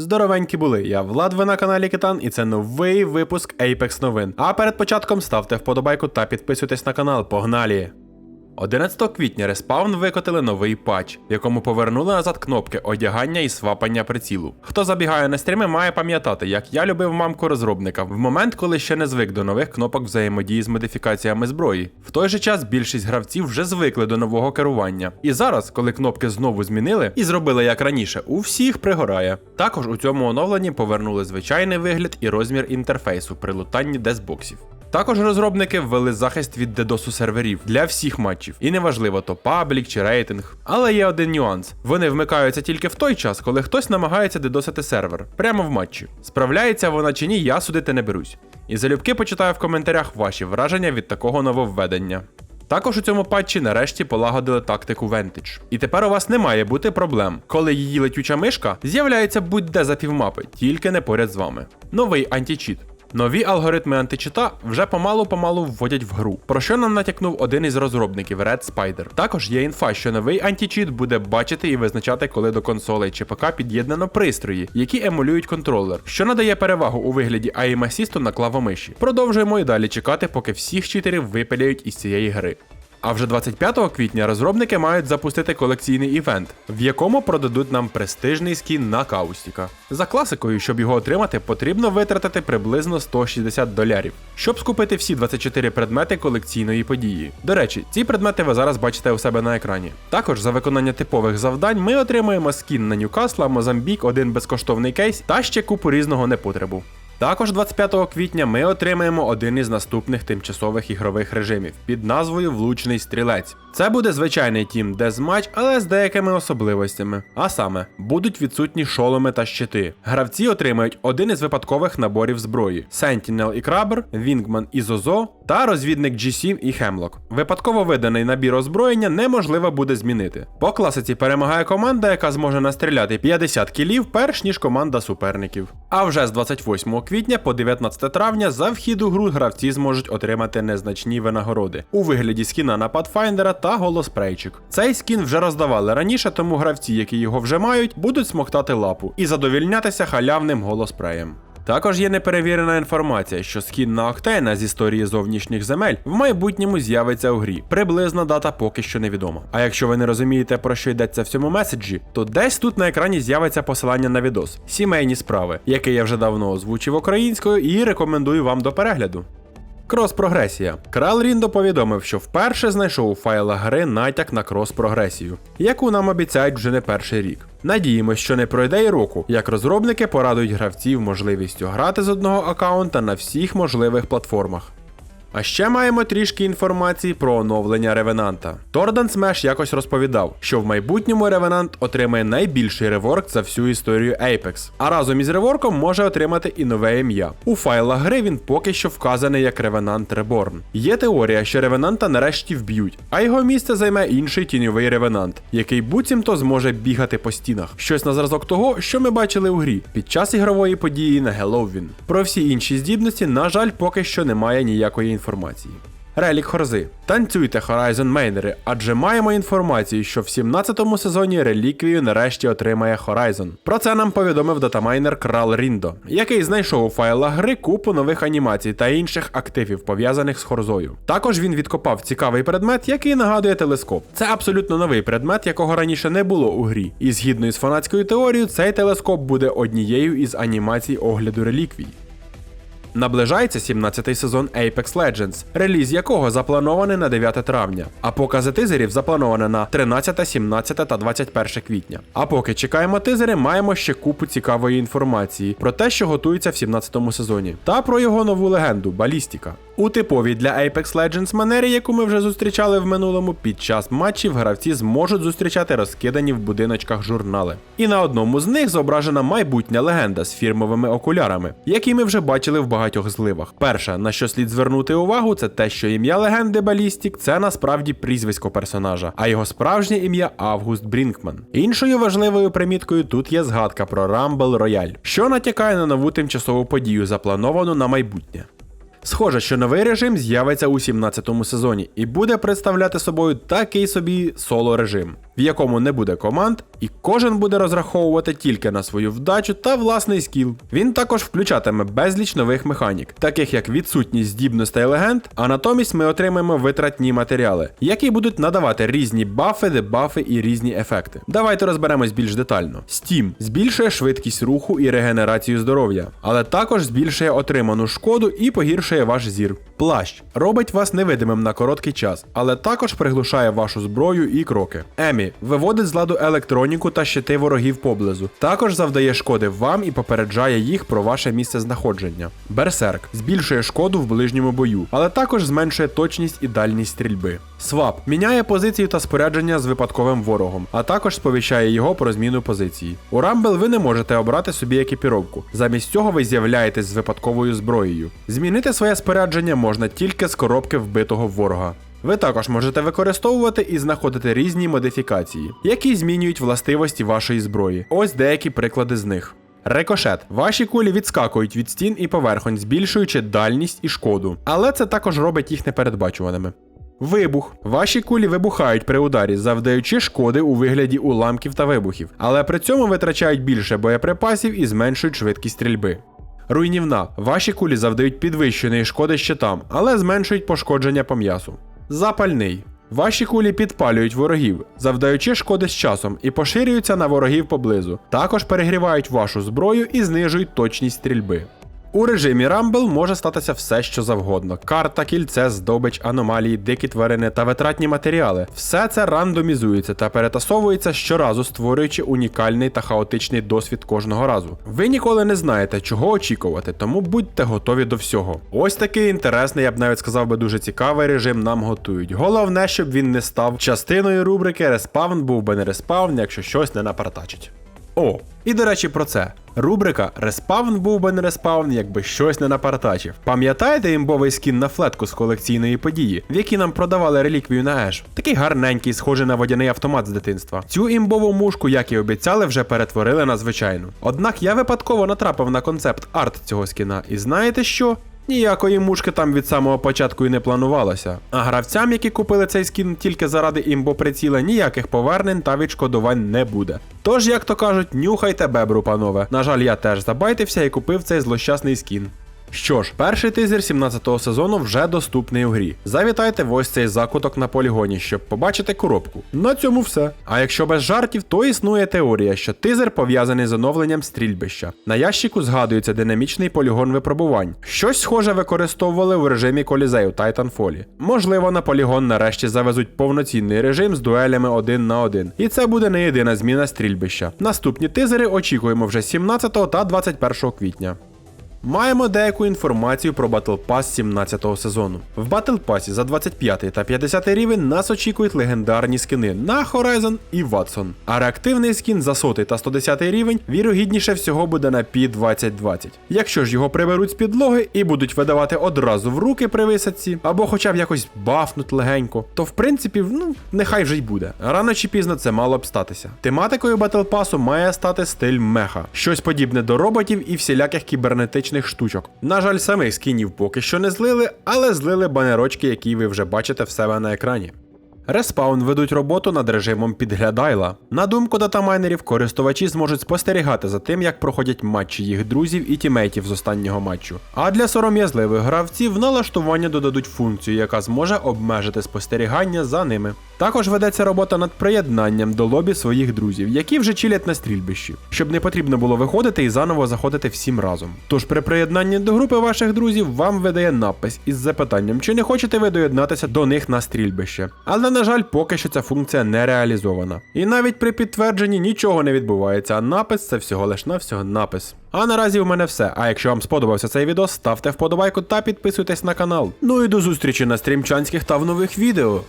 Здоровенькі були. Я Влад, ви на каналі Китан, і це новий випуск Apex новин. А перед початком ставте вподобайку та підписуйтесь на канал. Погнали! 11 квітня Respawn викотили новий патч, в якому повернули назад кнопки одягання і свапання прицілу. Хто забігає на стріми, має пам'ятати, як я любив мамку розробника в момент, коли ще не звик до нових кнопок взаємодії з модифікаціями зброї. В той же час більшість гравців вже звикли до нового керування. І зараз, коли кнопки знову змінили і зробили як раніше, у всіх пригорає. Також у цьому оновленні повернули звичайний вигляд і розмір інтерфейсу при лутанні десбоксів. Також розробники ввели захист від дедосу серверів для всіх матчів, і неважливо, то паблік чи рейтинг. Але є один нюанс: вони вмикаються тільки в той час, коли хтось намагається дедосити сервер прямо в матчі. Справляється вона чи ні, я судити не берусь. І залюбки почитаю в коментарях ваші враження від такого нововведення. Також у цьому патчі нарешті полагодили тактику Vantage. І тепер у вас не має бути проблем, коли її летюча мишка з'являється будь-де за півмапи, тільки не поряд з вами. Новий античіт. Нові алгоритми античита вже помалу-помалу вводять в гру, про що нам натякнув один із розробників Red Spider. Також є інфа, що новий античіт буде бачити і визначати, коли до консолей чи ПК під'єднано пристрої, які емулюють контролер, що надає перевагу у вигляді aim асісту на клавомиші. Продовжуємо і далі чекати, поки всіх читерів випиляють із цієї гри. А вже 25 квітня розробники мають запустити колекційний івент, в якому продадуть нам престижний скін на Каустіка. За класикою, щоб його отримати, потрібно витратити приблизно 160 долярів, щоб скупити всі 24 предмети колекційної події. До речі, ці предмети ви зараз бачите у себе на екрані. Також за виконання типових завдань ми отримуємо скін на Ньюкасла, Мозамбік, один безкоштовний кейс та ще купу різного непотребу. Також 25 квітня ми отримаємо один із наступних тимчасових ігрових режимів під назвою Влучний стрілець. Це буде звичайний тім дезматч, але з деякими особливостями. А саме, будуть відсутні шоломи та щити. Гравці отримають один із випадкових наборів зброї: Sentinel і Крабер, Wingman і Зозо та розвідник G7 і Hemlock. Випадково виданий набір озброєння неможливо буде змінити. По класиці перемагає команда, яка зможе настріляти 50 кілів, перш ніж команда суперників. А вже з 28 квітня по 19 травня за вхід у гру гравці зможуть отримати незначні винагороди у вигляді скіна на Pathfinder та голоспрейчик. Цей скін вже роздавали раніше, тому гравці, які його вже мають, будуть смоктати лапу і задовільнятися халявним голоспреєм. Також є неперевірена інформація, що східна на Октейна з історії зовнішніх земель в майбутньому з'явиться у грі. Приблизна дата поки що невідома. А якщо ви не розумієте, про що йдеться в цьому меседжі, то десь тут на екрані з'явиться посилання на відос Сімейні справи, який я вже давно озвучив українською і рекомендую вам до перегляду. Крос-прогресія. Крал Ріндо повідомив, що вперше знайшов у файлах гри натяк на крос-прогресію, яку нам обіцяють вже не перший рік. Надіємось, що не пройде й року, як розробники порадують гравців можливістю грати з одного аккаунта на всіх можливих платформах. А ще маємо трішки інформації про оновлення Ревенанта. Тордан Смеш якось розповідав, що в майбутньому Ревенант отримає найбільший реворк за всю історію Apex, а разом із реворком може отримати і нове ім'я. У файлах гри він поки що вказаний як Ревенант Реборн. Є теорія, що Ревенанта нарешті вб'ють, а його місце займе інший тіньовий Ревенант, який буцімто зможе бігати по стінах. Щось на зразок того, що ми бачили у грі під час ігрової події на Геловін. Про всі інші здібності, на жаль, поки що немає ніякої інформації. Релік Хорзи. Танцюйте Horizon Мейнери, адже маємо інформацію, що в 17-му сезоні реліквію нарешті отримає Horizon. Про це нам повідомив датамайнер Крал Ріндо, який знайшов у файлах гри купу нових анімацій та інших активів, пов'язаних з Хорзою. Також він відкопав цікавий предмет, який нагадує телескоп. Це абсолютно новий предмет, якого раніше не було у грі. І згідно із фанатською теорією, цей телескоп буде однією із анімацій огляду реліквій. Наближається 17-й сезон Apex Legends, реліз якого запланований на 9 травня, а покази тизерів заплановане на 13, 17 та 21 квітня. А поки чекаємо тизери, маємо ще купу цікавої інформації про те, що готується в 17-му сезоні, та про його нову легенду Балістіка. У типовій для Apex Legends манері, яку ми вже зустрічали в минулому, під час матчів гравці зможуть зустрічати розкидані в будиночках журнали. І на одному з них зображена майбутня легенда з фірмовими окулярами, які ми вже бачили в багатьох зливах. Перше, на що слід звернути увагу, це те, що ім'я легенди Балістік це насправді прізвисько персонажа, а його справжнє ім'я Август Брінкман. Іншою важливою приміткою тут є згадка про Rumble Royale, що натякає на нову тимчасову подію, заплановану на майбутнє. Схоже, що новий режим з'явиться у 17-му сезоні і буде представляти собою такий собі соло режим, в якому не буде команд, і кожен буде розраховувати тільки на свою вдачу та власний скіл. Він також включатиме безліч нових механік, таких як відсутність здібностей легенд, а натомість ми отримаємо витратні матеріали, які будуть надавати різні бафи, дебафи і різні ефекти. Давайте розберемось більш детально. Steam збільшує швидкість руху і регенерацію здоров'я, але також збільшує отриману шкоду і погіршує ваш зір. Плащ робить вас невидимим на короткий час, але також приглушає вашу зброю і кроки. Емі виводить з ладу електроніку та щити ворогів поблизу. Також завдає шкоди вам і попереджає їх про ваше місце знаходження. Берсерк збільшує шкоду в ближньому бою, але також зменшує точність і дальність стрільби. Свап міняє позицію та спорядження з випадковим ворогом, а також сповіщає його про зміну позиції. У Рамбл ви не можете обрати собі екіпіровку. Замість цього ви з'являєтесь з випадковою зброєю. Змінити своє спорядження можна тільки з коробки вбитого ворога. Ви також можете використовувати і знаходити різні модифікації, які змінюють властивості вашої зброї. Ось деякі приклади з них. Рикошет. Ваші кулі відскакують від стін і поверхонь, збільшуючи дальність і шкоду. Але це також робить їх непередбачуваними. Вибух. Ваші кулі вибухають при ударі, завдаючи шкоди у вигляді уламків та вибухів, але при цьому витрачають більше боєприпасів і зменшують швидкість стрільби. Руйнівна. Ваші кулі завдають підвищеної шкоди щитам, але зменшують пошкодження по м'ясу. Запальний. Ваші кулі підпалюють ворогів, завдаючи шкоди з часом і поширюються на ворогів поблизу. Також перегрівають вашу зброю і знижують точність стрільби. У режимі Rumble може статися все, що завгодно: карта, кільце, здобич, аномалії, дикі тварини та витратні матеріали. Все це рандомізується та перетасовується щоразу, створюючи унікальний та хаотичний досвід кожного разу. Ви ніколи не знаєте, чого очікувати, тому будьте готові до всього. Ось такий інтересний, я б навіть сказав би дуже цікавий режим нам готують. Головне, щоб він не став частиною рубрики Респаун був би не респаун, якщо щось не напартачить. О, і до речі, про це. Рубрика Респаун був би не респаун, якби щось не напартачив. Пам'ятаєте імбовий скін на флетку з колекційної події, в якій нам продавали реліквію на Еш? Такий гарненький, схожий на водяний автомат з дитинства. Цю імбову мушку, як і обіцяли, вже перетворили на звичайну. Однак я випадково натрапив на концепт арт цього скіна, і знаєте що? Ніякої мушки там від самого початку і не планувалося. А гравцям, які купили цей скін тільки заради імбоприціла, ніяких повернень та відшкодувань не буде. Тож, як то кажуть, нюхайте бебру, панове. На жаль, я теж забайтився і купив цей злощасний скін. Що ж, перший тизер 17-го сезону вже доступний у грі. Завітайте в ось цей закуток на полігоні, щоб побачити коробку. На цьому все. А якщо без жартів, то існує теорія, що тизер пов'язаний з оновленням стрільбища. На ящику згадується динамічний полігон випробувань. Щось схоже використовували в режимі колізею Titanfall. Можливо, на полігон нарешті завезуть повноцінний режим з дуелями один на один. І це буде не єдина зміна стрільбища. Наступні тизери очікуємо вже 17 та 21 квітня. Маємо деяку інформацію про Battle Pass 17-го сезону. В Battle Pass за 25 та 50 рівень нас очікують легендарні скини на Horizon і Watson. А реактивний скін за 100 та 110 рівень вірогідніше всього буде на P2020. Якщо ж його приберуть з підлоги і будуть видавати одразу в руки при висадці, або хоча б якось бафнуть легенько, то в принципі, ну, нехай вже й буде. Рано чи пізно це мало б статися. Тематикою Battle Pass має стати стиль меха, щось подібне до роботів і всіляких кібернетичних штучок. На жаль, самих скінів поки що не злили, але злили банерочки, які ви вже бачите в себе на екрані. Респаун ведуть роботу над режимом підглядайла. На думку датамайнерів, користувачі зможуть спостерігати за тим, як проходять матчі їх друзів і тімейтів з останнього матчу. А для сором'язливих гравців налаштування додадуть функцію, яка зможе обмежити спостерігання за ними. Також ведеться робота над приєднанням до лобі своїх друзів, які вже чилять на стрільбищі, щоб не потрібно було виходити і заново заходити всім разом. Тож при приєднанні до групи ваших друзів вам видає напис із запитанням, чи не хочете ви доєднатися до них на стрільбище. Але на жаль, поки що ця функція не реалізована. І навіть при підтвердженні нічого не відбувається, а напис це всього лиш навсього напис. А наразі у мене все. А якщо вам сподобався цей відео, ставте вподобайку та підписуйтесь на канал. Ну і до зустрічі на стрімчанських та в нових відео.